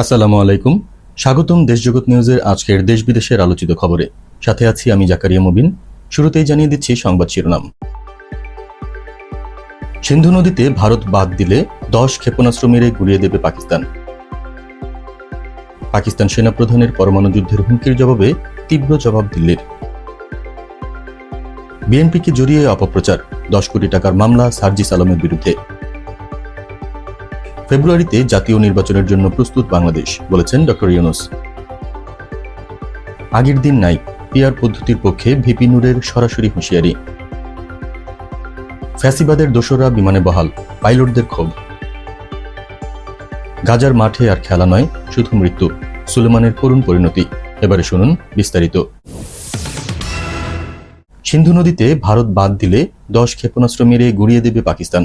আসসালামু আলাইকুম। স্বাগতম দেশজগৎ নিউজের আজকের দেশ বিদেশের আলোচিত খবরে। সাথে আছি আমি জাকারিয়া মুবিন। শুরুতেই জানিয়ে দিচ্ছি সংবাদ শিরোনাম। সিন্ধু নদীতে ভারত বাদ দিলে দশ ক্ষেপণাস্ত্র মেরে গুড়িয়ে দেবে পাকিস্তান। পাকিস্তান সেনাপ্রধানের পরমাণু যুদ্ধের হুমকির জবাবে তীব্র জবাব দিল্লির। বিএনপিকে জড়িয়ে অপপ্রচার। দশ কোটি টাকার মামলা সার্জিস আলমের বিরুদ্ধে। ফেব্রুয়ারিতে জাতীয় নির্বাচনের জন্য প্রস্তুত বাংলাদেশ, বলেছেন ডক্টর ইউনুস। আগের দিন নাই, পিআর পদ্ধতির পক্ষে ভিপি নূরের সরাসরি হুঁশিয়ারি। ফ্যাসিবাদের দোসরা বিমানে বহাল, পাইলটদের ক্ষোভ। গাজার মাঠে আর খেলা নয়, শুধু মৃত্যু, সুলেমানের করুণ পরিণতি। এবারে শুনুন বিস্তারিত। সিন্ধু নদীতে ভারত বাদ দিলে দশ ক্ষেপণাস্ত্র মেরে গুড়িয়ে দেবে পাকিস্তান।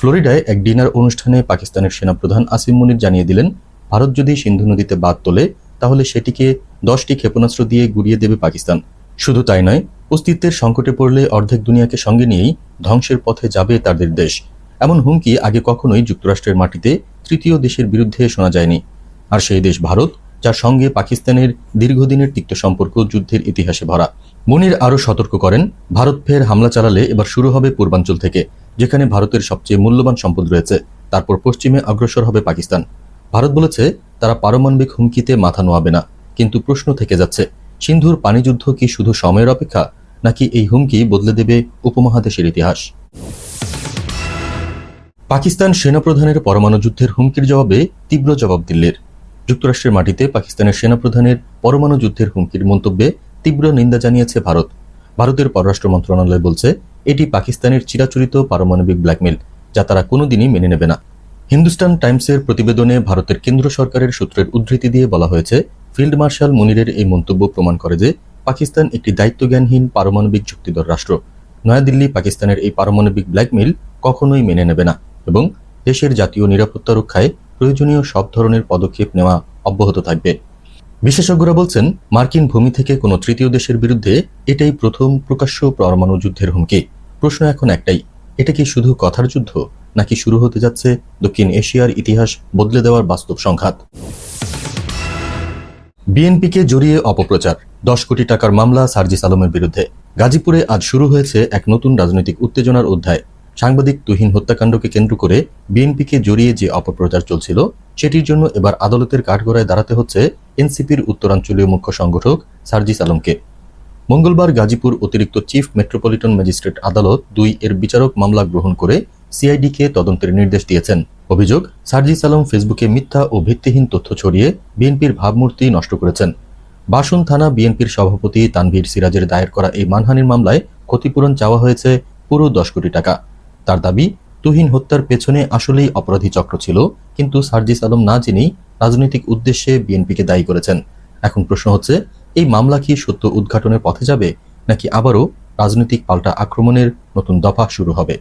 ফ্লোরিডায় এক ডিনার অনুষ্ঠানে পাকিস্তানের সেনাপ্রধান আসিম মুনির জানিয়ে দিলেন, ভারত যদি সিন্ধু নদীতে বাদ তোলে, তাহলে সেটিকে দশটি ক্ষেপণাস্ত্র দিয়ে গুড়িয়ে দেবে পাকিস্তান। শুধু তাই নয়, অস্তিত্বের সংকটে পড়লে অর্ধেক দুনিয়াকে সঙ্গে নিয়েই ধ্বংসের পথে যাবে তাদের দেশ। এমন হুমকি আগে কখনোই যুক্তরাষ্ট্রের মাটিতে তৃতীয় দেশের বিরুদ্ধে শোনা যায়নি। আর সেই দেশ ভারত, যার সঙ্গে পাকিস্তানের দীর্ঘদিনের তিক্ত সম্পর্ক যুদ্ধের ইতিহাসে ভরা। মুনির আরও সতর্ক করেন, ভারত ফের হামলা চালালে এবার শুরু হবে পূর্বাঞ্চল থেকে। যেখানে ভারতের সবচেয়ে মূল্যবান সম্পদ রয়েছে, তারপর পশ্চিমে অগ্রসর হবে পাকিস্তান। ভারত বলেছে, তারা পারমাণবিক হুমকিতে মাথা নোয়াবে না। কিন্তু প্রশ্ন থেকে যাচ্ছে, সিন্ধুর পানিযুদ্ধ কি শুধু সময়ের অপেক্ষা, নাকি এই হুমকি বদলে দেবে উপমহাদেশের ইতিহাস? পাকিস্তান সেনাপ্রধানের পরমাণু যুদ্ধের হুমকির জবাবে তীব্র জবাব দিল্লির। যুক্তরাষ্ট্রের মাটিতে পাকিস্তানের সেনাপ্রধানের পরমাণু যুদ্ধের হুমকির মন্তব্যে তীব্র নিন্দা জানিয়েছে ভারত। ভারতের পররাষ্ট্র মন্ত্রণালয় বলছে এটি পাকিস্তানের চিরাচরিত পারমাণবিক ব্ল্যাকমেল, যা তারা কোনোদিনই মেনে নেবে না। হিন্দুস্তান টাইমসের প্রতিবেদনে ভারতের কেন্দ্র সরকারের সূত্রের উদ্ধৃতি দিয়ে বলা হয়েছে, ফিল্ড মার্শাল মুনিরের এই মন্তব্য প্রমাণ করে যে, পাকিস্তান একটি দায়িত্বজ্ঞানহীন পারমাণবিক চুক্তিধর রাষ্ট্র। নয়াদিল্লি পাকিস্তানের এই পারমাণবিক ব্ল্যাকমেল কখনোই মেনে নেবে না এবং দেশের জাতীয় নিরাপত্তা রক্ষায় প্রয়োজনীয় সব ধরনের পদক্ষেপ নেওয়া অব্যাহত থাকবে। বিশেষজ্ঞরা বলছেন, মার্কিন ভূমি থেকে কোনো তৃতীয় দেশের বিরুদ্ধে এটাই প্রথম প্রকাশ্য পরমাণু যুদ্ধের হুমকি। প্রশ্ন এখন একটাই, এটা কি শুধু কথার যুদ্ধ, নাকি শুরু হতে যাচ্ছে দক্ষিণ এশিয়ার ইতিহাস বদলে দেওয়ার বাস্তব সংঘাত? বিএনপিকে জড়িয়ে অপপ্রচার, দশ কোটি টাকার মামলা সার্জিস আলমের বিরুদ্ধে। গাজীপুরে আজ শুরু হয়েছে এক নতুন রাজনৈতিক উত্তেজনার অধ্যায়। সাংবাদিক তুহিন হত্যাকাণ্ডকে কেন্দ্র করে বিএনপিকে জড়িয়ে যে অপপ্রচার চলছিল, সেটির জন্য এবার আদালতের কাঠগড়ায় দাঁড়াতে হচ্ছে এনসিপির উত্তরাঞ্চলীয় মুখ্য সংগঠক সার্জিস আলমকে। মঙ্গলবার গাজীপুর অতিরিক্ত চিফ মেট্রোপলিটন ম্যাজিস্ট্রেট আদালত দুই এর বিচারক মামলা গ্রহণ করে সিআইডিকে তদন্তের নির্দেশ দিয়েছেন। অভিযোগ, সার্জিস আলম ফেসবুকে মিথ্যা ও ভিত্তিহীন তথ্য ছড়িয়ে বিএনপির ভাবমূর্তি নষ্ট করেছেন। বাসন থানা বিএনপির সভাপতি তানভীর সিরাজের দায়ের করা এই মানহানির মামলায় ক্ষতিপূরণ চাওয়া হয়েছে পুরো দশ কোটি টাকা। তার দাবি, তুহিন হত্যার পেছনে আসলেই অপরাধী চক্র ছিল, কিন্তু সার্জিস আলম না জেনেই রাজনৈতিক উদ্দেশ্যে বিএনপিকে দায়ী করেছেন। এখন প্রশ্ন হচ্ছে, এই মামলা কি সত্য উদ্ঘাটনের পথে যাবে, নাকি আবারও রাজনৈতিক পাল্টা আক্রমণের নতুন দফা শুরু হবে?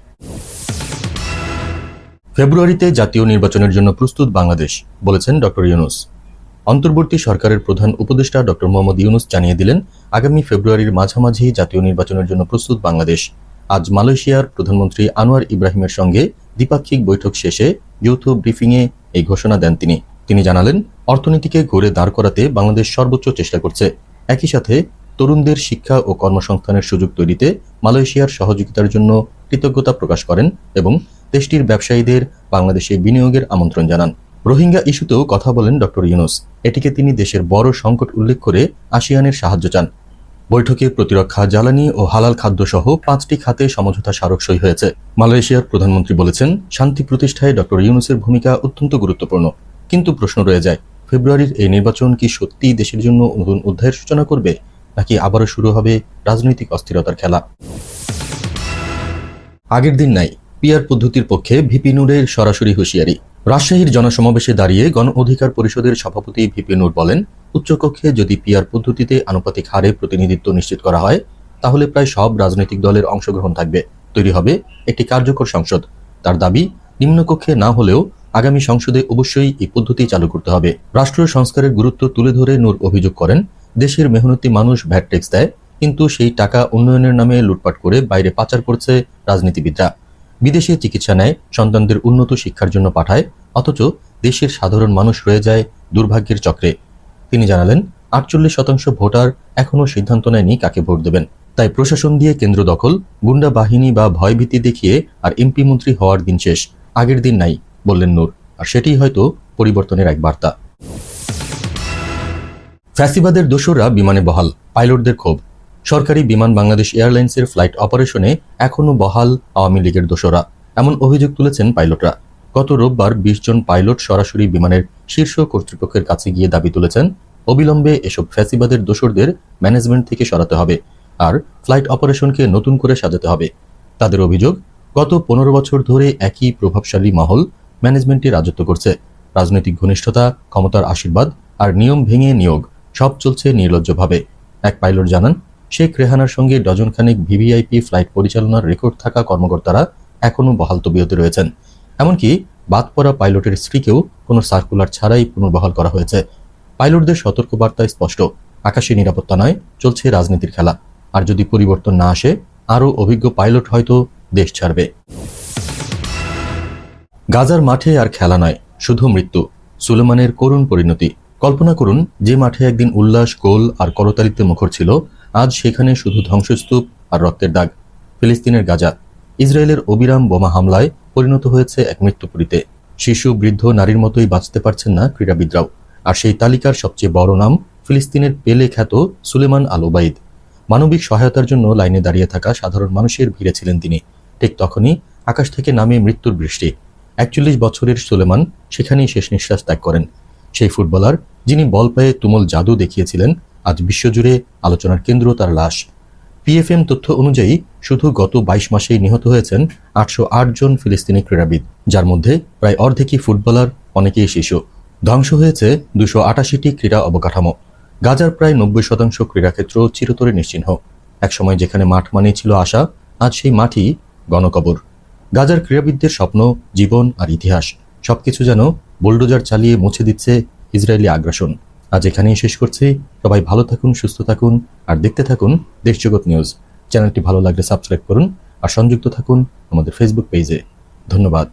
ফেব্রুয়ারিতে জাতীয় নির্বাচনের জন্য প্রস্তুত বাংলাদেশ, বলেছেন ডক্টর ইউনুস। অন্তর্বর্তী সরকারের প্রধান উপদেষ্টা ডক্টর মোহাম্মদ ইউনুস জানিয়ে দিলেন, আগামী ফেব্রুয়ারির মাঝামাঝি জাতীয় নির্বাচনের জন্য প্রস্তুত বাংলাদেশ। আজ মালয়েশিয়ার প্রধানমন্ত্রী আনোয়ার ইব্রাহিমের সঙ্গে দ্বিপাক্ষিক বৈঠক শেষে যৌথ ব্রিফিংয়ে এই ঘোষণা দেন তিনি। তিনি জানালেন, অর্থনীতিকে ঘুরে দাঁড় করাতে বাংলাদেশ সর্বোচ্চ চেষ্টা করছে। একই সাথে তরুণদের শিক্ষা ও কর্মসংস্থানের সুযোগ তৈরিতে মালয়েশিয়ার সহযোগিতার জন্য কৃতজ্ঞতা প্রকাশ করেন এবং দেশটির ব্যবসায়ীদের বাংলাদেশে বিনিয়োগের আমন্ত্রণ জানান। রোহিঙ্গা ইস্যুতেও কথা বলেন ডক্টর ইউনুস। এটিকে তিনি দেশের বড় সংকট উল্লেখ করে আসিয়ানের সাহায্য চান। বৈঠকে প্রতিরক্ষা, জ্বালানি ও হালাল খাদ্য সহ পাঁচটি খাতে সমঝোতা স্মারক সই হয়েছে। মালয়েশিয়ার প্রধানমন্ত্রী বলেছেন, শান্তি প্রতিষ্ঠায় ডক্টর ইউনুসের ভূমিকা অত্যন্ত গুরুত্বপূর্ণ। কিন্তু প্রশ্ন রয়ে যায়, ফেব্রুয়ারির এই নির্বাচন কি সত্যিই দেশের জন্য নতুন অধ্যায়ের সূচনা করবে, নাকি আবারও শুরু হবে রাজনৈতিক অস্থিরতার খেলা? আগের দিন নাই। পিআর পদ্ধতির পক্ষে ভিপি নূরের সরাসরি হুঁশিয়ারি। রাজশাহীর জনসমাবেশে দাঁড়িয়ে গণ অধিকার পরিষদের সভাপতি ভিপি নূর বলেন, উচ্চকক্ষে যদি পিআর পদ্ধতিতে আনুপাতিক হারে প্রতিনিধিত্ব নিশ্চিত করা হয়, তাহলে প্রায় সব রাজনৈতিক দলের অংশগ্রহণ থাকবে। তৈরি হবে একটি কার্যকর সংসদ। তার দাবি, নিম্নকক্ষে না হলেও আগামী সংসদে অবশ্যই এই পদ্ধতি চালু করতে হবে। রাষ্ট্র সংস্কারের গুরুত্ব তুলে ধরে নূর অভিযোগ করেন, দেশের মেহনতি মানুষ ভ্যাট ট্যাক্স দেয়, কিন্তু সেই টাকা উন্নয়নের নামে লুটপাট করে বাইরে পাচার করছে রাজনীতিবিদরা। বিদেশে চিকিৎসা নেয়, সন্তানদের উন্নত শিক্ষার জন্য পাঠায়, অথচ দেশের সাধারণ মানুষ রয়ে যায় দুর্ভাগ্যের চক্রে। তিনি জানালেন, আটচল্লিশ শতাংশ ভোটার এখনও সিদ্ধান্ত নেয়নি কাকে ভোট দেবেন। তাই প্রশাসন দিয়ে কেন্দ্র দখল, গুন্ডা বাহিনী বা ভয়ভীতি দেখিয়ে আর এমপি মন্ত্রী হওয়ার দিন শেষ, আগের দিন নাই, বললেন নূর। আর সেটিই হয়তো পরিবর্তনের এক বার্তা। ফ্যাসিবাদের দোসররা বিমানে বহাল, পাইলটদের ক্ষোভ। সরকারি বিমান বাংলাদেশ এয়ারলাইন্সের ফ্লাইট অপারেশনে এখনও বহাল আওয়ামী লীগের দোসররা এমন অভিযোগ তুলেছেন পাইলটরা। গত রোববার বিশ জন পাইলট সরাসরি বিমানের শীর্ষ কর্তৃপক্ষের কাছে গিয়ে দাবি তুলেছেন, অবিলম্বে এসব ফ্যাসিবাদের দোসরদের ম্যানেজমেন্ট থেকে সরাতে হবে আর ফ্লাইট অপারেশনকে নতুন করে সাজাতে হবে। তাদের অভিযোগ, গত পনেরো বছর ধরে একই প্রভাবশালী মহল ম্যানেজমেন্টে রাজত্ব করছে। রাজনৈতিক ঘনিষ্ঠতা, ক্ষমতার আশীর্বাদ আর নিয়ম ভেঙে নিয়োগ সব চলছে নির্লজ্জভাবে। এক পাইলট জানান শেখ রেহানার সঙ্গে ডজনখানেক ভিভিআইপি ফ্লাইট পরিচালনার রেকর্ড থাকা কর্মকর্তারা এখনও বহাল তবিয়তে রয়েছেন। এমনকি বাদ পড়া পাইলটের স্ত্রীকেও কোনো সার্কুলার ছাড়াই পুনর্বহাল করা হয়েছে। পাইলটদের সতর্কবার্তায় স্পষ্ট। আকাশে নিরাপত্তা নয়, চলছে রাজনীতির খেলা। আর যদি পরিবর্তন না আসে, আরও অভিজ্ঞ পাইলট হয়তো দেশ ছাড়বে। গাজার মাঠে আর খেলা নয়, শুধু মৃত্যু। সুলেমানের করুণ পরিণতি। কল্পনা করুন, যে মাঠে একদিন উল্লাস, গোল আর করতালিতে মুখর ছিল আজ সেখানে শুধু ধ্বংসস্তূপ আর রক্তের দাগ। ফিলিস্তিনের গাজা। ইসরায়েলের অবিরাম বোমা হামলায় পরিণত হয়েছে এক মৃত্যুপুরীতে। শিশু, বৃদ্ধ, নারীর মতোই বাঁচতে পারছেন না ক্রীড়াবিদরাও। আর সেই তালিকার সবচেয়ে বড় নাম ফিলিস্তিনের পেলে খ্যাত সুলেমান আল ওবাইদ। মানবিক সহায়তার জন্য লাইনে দাঁড়িয়ে থাকা সাধারণ মানুষের ভিড়ে ছিলেন তিনি। ঠিক তখনই আকাশ থেকে নামে মৃত্যুর বৃষ্টি। একচল্লিশ বছরের সুলেমান সেখানেই শেষ নিঃশ্বাস ত্যাগ করেন। সেই ফুটবলার, যিনি বল পেয়ে তুমুল জাদু দেখিয়েছিলেন আজ বিশ্বজুড়ে আলোচনার কেন্দ্র তার লাশ। পিএফএম তথ্য অনুযায়ী শুধু গত বাইশ মাসেই নিহত হয়েছেন আটশো আট জন ফিলিস্তিনি ক্রীড়াবিদ, যার মধ্যে প্রায় অর্ধেকই ফুটবলার, অনেকেই শিশু। ধ্বংস হয়েছে দুশো আটাশিটি ক্রীড়া অবকাঠামো। গাজার প্রায় নব্বই শতাংশ ক্রীড়াক্ষেত্র চিরতরে নিশ্চিহ্ন। একসময় যেখানে মাঠ মানেই ছিল আশা, আজ সেই মাঠই গণকবর। গাজার ক্রীড়াবিদদের স্বপ্ন, জীবন আর ইতিহাস। সবকিছু যেন বুলডোজার চালিয়ে মুছে দিচ্ছে ইসরায়েলি আগ্রাসন। আজ এখানেই শেষ করছি। সবাই ভালো থাকুন, সুস্থ থাকুন, আর দেখতে থাকুন দেশজগৎ নিউজ। চ্যানেলটি ভালো লাগলে সাবস্ক্রাইব করুন, আর সংযুক্ত থাকুন আমাদের ফেসবুক পেজে ধন্যবাদ।